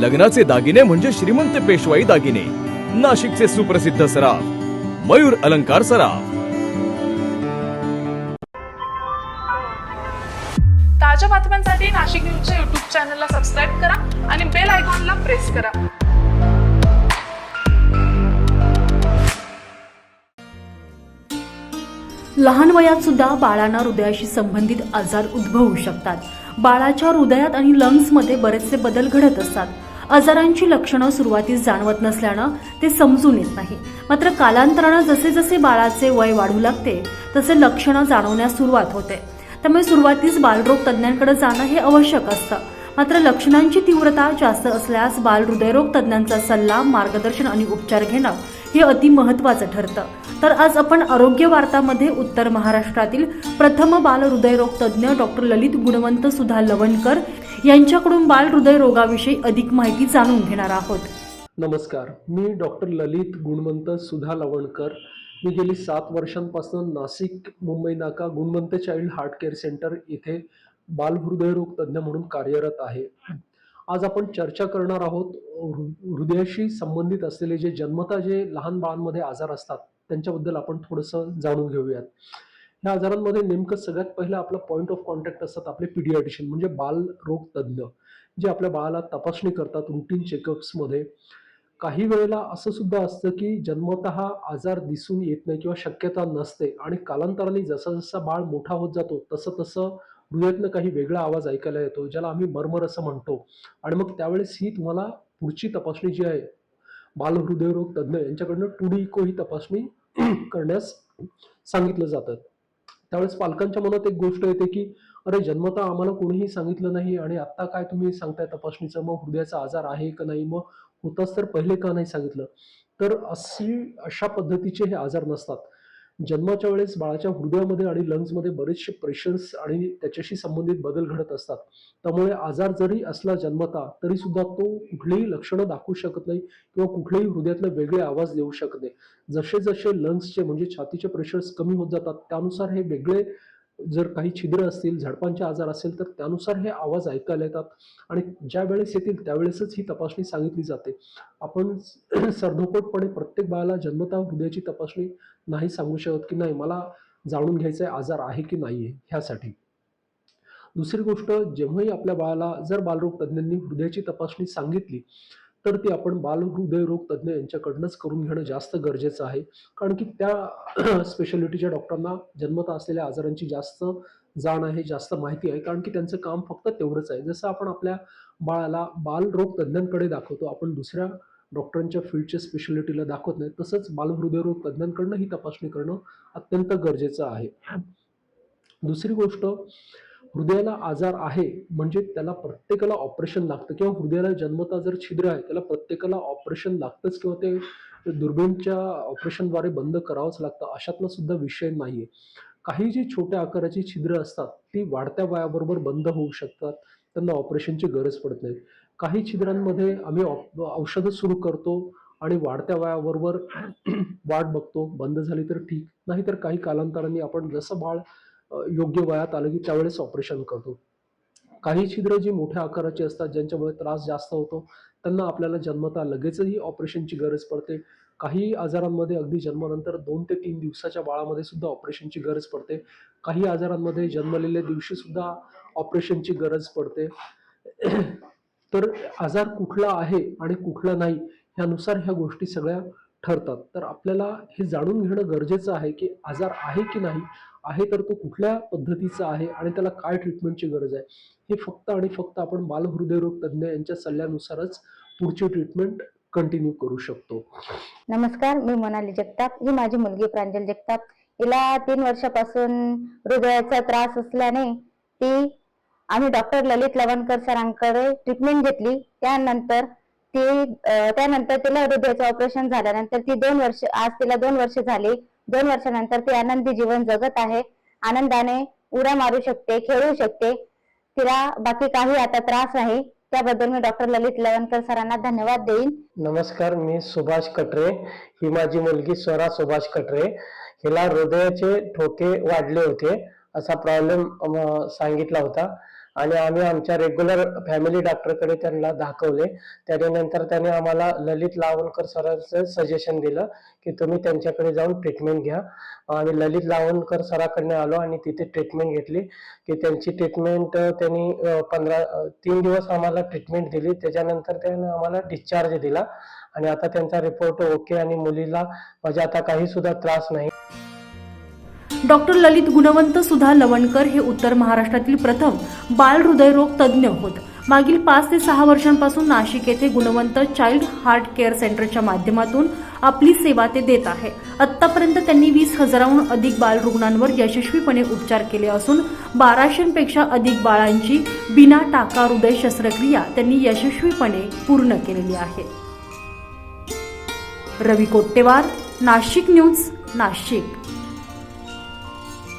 लग्नाचे दागिने म्हणजे श्रीमंत पेशवाई दागिने. नाशिकचे सुप्रसिद्ध सराफ. मयूर अलंकार सराफ. ताज्या बातम्यांसाठी नाशिक न्यूजच्या युट्यूब चॅनलला सबस्क्राईब करा आणि बेल आयकॉनला प्रेस करा. लहान वयात सुद्धा बाळांना हृदयाशी संबंधित आजार उद्भवू शकतात. बाळाच्या हृदयात आणि लंग्समध्ये बरेचसे बदल घडत असतात. आजारांची लक्षणं सुरुवातीस जाणवत नसल्यानं ते समजून येत नाही. मात्र कालांतरानं जसे जसे बाळाचे वय वाढू लागते तसे लक्षणं जाणवण्यास सुरुवात होते. त्यामुळे सुरुवातीस बालरोग तज्ज्ञांकडे जाणं हे आवश्यक असतं. मात्र लक्षणांची तीव्रता जास्त असल्यास बालहृदयरोग तज्ज्ञांचा सल्ला मार्गदर्शन आणि उपचार घेणं हे अति महत्त्वाचं ठरतं. तर आज आपण आरोग्य वार्तामध्ये उत्तर महाराष्ट्रातील प्रथम बाल हृदयरोग तज्ज्ञ डॉक्टर ललित गुणवंत सुधा लवणकर यांच्याकडून बाल हृदय रोगाविषयी अधिक माहिती जाणून घेणार आहोत. नमस्कार. मी डॉक्टर ललित गुणवंत सुधा लवणकर. मी गेली सात वर्षांपासून नाशिक मुंबई नाका Gunwant child heart care centre इथे बालहृदयरोग तज्ज्ञ म्हणून कार्यरत आहे. आज आपण चर्चा करणार आहोत हृ- हृदयाशी संबंधित असलेले जे जन्मता जे लहान बाळांमध्ये आजार असतात त्यांच्याबद्दल आपण थोडंसं जाणून घेऊयात. ह्या आजारांमध्ये नेमकं सगळ्यात पहिलं आपलं पॉईंट ऑफ कॉन्टॅक्ट असतात आपले पिडियाटिशियन म्हणजे बालरोग तज्ज्ञ जे आपल्या बाळाला तपासणी करतात रुटीन चेकअप्समध्ये काही वेळेला असं सुद्धा असतं की जन्मत हा आजार दिसून येत नाही किंवा शक्यता नसते आणि कालांतराने जसा जसा बाळ मोठा होत जातो तसं तसं हृदयातनं काही वेगळा आवाज ऐकायला येतो ज्याला आम्ही मर्मर असं म्हणतो. आणि मग त्यावेळेस ही तुम्हाला पुढची तपासणी जी आहे बालहृदयरोग तज्ज्ञ यांच्याकडनं टू इको ही तपासणी करण्यास सांगितलं जातं. त्यावेळेस पालकांच्या मनात एक गोष्ट येते की अरे जन्मता आम्हाला कोणीही सांगितलं नाही आणि आत्ता काय तुम्ही सांगताय तपासणीचं? मग हृदयाचा आजार आहे का नाही? मग होताच तर पहिले का नाही सांगितलं? तर अशी अशा पद्धतीचे हे आजार नसतात. जन्माच्या वेळेस बाळाच्या हृदयामध्ये आणि लंग्समध्ये बरेचसे प्रेशर्स आणि त्याच्याशी संबंधित बदल घडत असतात. त्यामुळे आजार जरी असला जन्मता तरी सुद्धा तो कुठलीही लक्षणं दाखवू शकत नाही किंवा कुठलेही हृदयातले वेगळे आवाज देऊ शकत नाही. जसे जसे लंग्सचे म्हणजे छातीचे प्रेशर्स कमी होत जातात त्यानुसार हे वेगळे जर काही छिद्र असतील झडपांचे आजार असेल तर त्यानुसार हे आवाज ऐकायला येतात. आणि ज्या वेळेस येतील त्यावेळेसच ही तपासणी सांगितली जाते. आपण सरधोपटपणे प्रत्येक बाळाला जन्मता हृदयाची तपासणी नाही सांगू शकत की नाही मला जाणून घ्यायचा आहे आजार आहे की नाही आहे ह्यासाठी. दुसरी गोष्ट जेव्हाही आपल्या बाळाला जर बालरोग तज्ज्ञांनी हृदयाची तपासणी सांगितली तर ती आपण बालहृदयरोग तज्ज्ञ यांच्याकडनंच करून घेणं जास्त गरजेचं आहे. कारण की त्या स्पेशालिटीच्या डॉक्टरांना जन्मता असलेल्या आजारांची जास्त जाण आहे जास्त माहिती आहे. कारण की त्यांचं काम फक्त तेवढंच आहे. जसं आपण आपल्या बाळाला बालरोग तज्ज्ञांकडे दाखवतो आपण दुसऱ्या डॉक्टरांच्या फील्डच्या स्पेशालिटीला दाखवत नाही. तसंच बालहृदयरोग तज्ज्ञांकडनं ही तपासणी करणं अत्यंत गरजेचं आहे. दुसरी गोष्ट हृदयाला आजार आहे म्हणजे त्याला प्रत्येकाला ऑपरेशन लागतं. किंवा हृदयाला जन्मता जर छिद्र आहे त्याला प्रत्येकाला ऑपरेशन लागतंच किंवा ते दुर्बीणच्या ऑपरेशनद्वारे बंद करावंच लागतं अशातला सुद्धा विषय नाहीये. काही जी छोट्या आकाराची छिद्र असतात ती वाढत्या वयाबरोबर बंद होऊ शकतात त्यांना ऑपरेशनची गरज पडत नाही. काही छिद्रांमध्ये आम्ही औषधं सुरू करतो आणि वाढत्या वयाबरोबर वाट बघतो बंद झाली तर ठीक नाहीतर काही कालांतराने आपण जसं बाळ योग्य वयात आलं की त्यावेळेस ऑपरेशन करतो. काही छिद्र जी मोठ्या आकाराची असतात ज्यांच्यामुळे त्रास जास्त होतो त्यांना आपल्याला जन्मता लगेचही ऑपरेशनची गरज पडते. काही आजारांमध्ये अगदी जन्मानंतर दोन ते तीन दिवसाच्या बाळामध्ये सुद्धा ऑपरेशनची गरज पडते. काही आजारांमध्ये जन्मलेल्या दिवशी सुद्धा ऑपरेशनची गरज पडते. तर आजार कुठला आहे आणि कुठला नाही ह्यानुसार ह्या गोष्टी सगळ्या ठरतात. तर आपल्याला हे जाणून घेणं गरजेचं आहे की आजार आहे की नाही आहे तर तो कुठल्या पद्धतीचा आहे आणि त्याला काय ट्रीटमेंटची गरज आहे. हे फक्त आणि फक्त आपण बालहृदयरोग तज्ज्ञ यांच्या सल्ल्यानुसारच पुढची ट्रीटमेंट कंटिन्यू करू शकतो. नमस्कार मी मोनाली जगताप. ही माझी मुलगी प्रांजल जगताप. हिला तीन वर्षापासून हृदयाचा त्रास असल्याने ती आम्ही डॉक्टर ललित लवणकर सरांकडे ट्रीटमेंट घेतली. त्यानंतर ती त्यानंतर तिला हृदयाचं ऑपरेशन झाल्यानंतर ती दोन वर्ष आज तिला दोन वर्ष झाली. दोन वर्षानंतर ती आनंदी जीवन जगत आहे. आनंदाने उड्या मारू शकते खेळू शकते. तिला बाकी काही आता त्रास नाही त्याबद्दल मी डॉक्टर ललित लवणकर सरांना धन्यवाद देईन. नमस्कार मी सुभाष कटरे. ही माझी मुलगी स्वरा सुभाष कटरे. हिला हृदयाचे ठोके वाढले होते असा प्रॉब्लेम सांगितला होता. आणि आम्ही आमच्या रेग्युलर फॅमिली डॉक्टरकडे त्यांना दाखवले. त्यानंतर त्याने आम्हाला ललित लावणकर सरांचं सजेशन दिलं की तुम्ही त्यांच्याकडे जाऊन ट्रीटमेंट घ्या. आणि ललित लावणकर सराकडनं आलो आणि तिथे ट्रीटमेंट घेतली. की त्यांची ट्रीटमेंट त्यांनी पंधरा तीन दिवस आम्हाला ट्रीटमेंट दिली. त्याच्यानंतर त्याने आम्हाला डिस्चार्ज दिला. आणि आता त्यांचा रिपोर्ट ओके आणि मुलीला म्हणजे आता काही सुद्धा त्रास नाही. डॉक्टर ललित गुणवंत सुधा लवणकर हे उत्तर महाराष्ट्रातील प्रथम बाल हृदयरोग तज्ज्ञ होत. मागील पाच ते सहा वर्षांपासून नाशिक येथे गुणवंत चाइल्ड हार्ट केअर सेंटरच्या माध्यमातून आपली सेवा ते देत आहे. आत्तापर्यंत त्यांनी वीस हजाराहून अधिक बाल रुग्णांवर यशस्वीपणे उपचार केले असून बाराशेपेक्षा अधिक बाळांची बिना टाका हृदय शस्त्रक्रिया त्यांनी यशस्वीपणे पूर्ण केलेली आहे. रवी कोट्टेवार नाशिक न्यूज नाशिक.